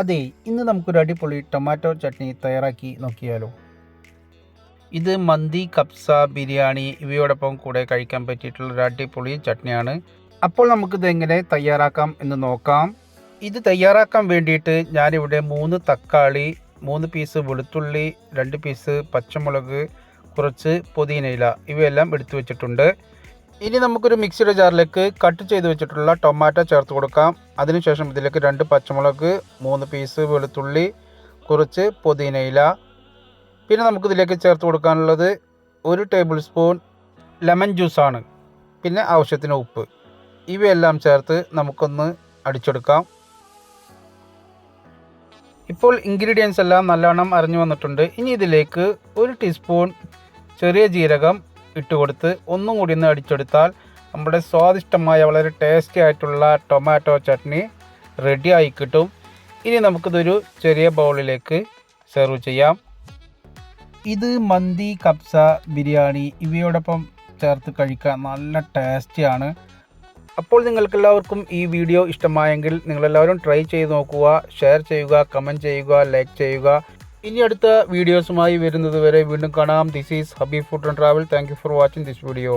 അതെ ഇന്ന് നമുക്കൊരു അടിപൊളി ടൊമാറ്റോ ചട്നി തയ്യാറാക്കി നോക്കിയാലോ. ഇത് മന്തി കപ്സ ബിരിയാണി ഇവയോടൊപ്പം കൂടെ കഴിക്കാൻ പറ്റിയിട്ടുള്ള ഒരു അടിപൊളി ചട്നിയാണ്. അപ്പോൾ നമുക്കിത് എങ്ങനെ തയ്യാറാക്കാം എന്ന് നോക്കാം. ഇത് തയ്യാറാക്കാൻ വേണ്ടിയിട്ട് ഞാനിവിടെ മൂന്ന് തക്കാളി മൂന്ന് പീസ് വെളുത്തുള്ളി രണ്ട് പീസ് പച്ചമുളക് കുറച്ച് പുതിനയില ഇവയെല്ലാം എടുത്തു വെച്ചിട്ടുണ്ട്. ഇനി നമുക്കൊരു മിക്സിയുടെ ജാറിലേക്ക് കട്ട് ചെയ്ത് വെച്ചിട്ടുള്ള ടൊമാറ്റോ ചേർത്ത് കൊടുക്കാം. അതിനുശേഷം ഇതിലേക്ക് രണ്ട് പച്ചമുളക് മൂന്ന് പീസ് വെളുത്തുള്ളി കുറച്ച് പുതിനയില. പിന്നെ നമുക്കിതിലേക്ക് ചേർത്ത് കൊടുക്കാനുള്ളത് ഒരു ടേബിൾ സ്പൂൺ ലെമൺ ജ്യൂസാണ് പിന്നെ ആവശ്യത്തിന് ഉപ്പ്. ഇവയെല്ലാം ചേർത്ത് നമുക്കൊന്ന് അടിച്ചെടുക്കാം. ഇപ്പോൾ ഇൻഗ്രീഡിയൻസ് എല്ലാം നല്ലവണ്ണം അറിഞ്ഞു വന്നിട്ടുണ്ട്. ഇനി ഇതിലേക്ക് ഒരു ടീസ്പൂൺ ചെറിയ ജീരകം ഇട്ട് കൊടുത്ത് ഒന്നും കൂടി ഒന്ന് അടിച്ചെടുത്താൽ നമ്മുടെ സ്വാദിഷ്ടമായ വളരെ ടേസ്റ്റി ആയിട്ടുള്ള ടൊമാറ്റോ ചട്നി റെഡി ആയി കിട്ടും. ഇനി നമുക്കിതൊരു ചെറിയ ബൗളിലേക്ക് സെർവ് ചെയ്യാം. ഇത് മന്തി കബ്സ ബിരിയാണി ഇവയോടൊപ്പം ചേർത്ത് കഴിക്കാൻ നല്ല ടേസ്റ്റിയാണ് അപ്പോൾ നിങ്ങൾക്കെല്ലാവർക്കും ഈ വീഡിയോ ഇഷ്ടമായെങ്കിൽ നിങ്ങളെല്ലാവരും ട്രൈ ചെയ്ത് നോക്കുക ഷെയർ ചെയ്യുക കമന്റ് ചെയ്യുക ലൈക്ക് ചെയ്യുക. ഇനി അടുത്ത വീഡിയോസുമായി വരുന്നത് വരെ വീണ്ടും കാണാം. This is Habeeb food and travel thank you for watching this video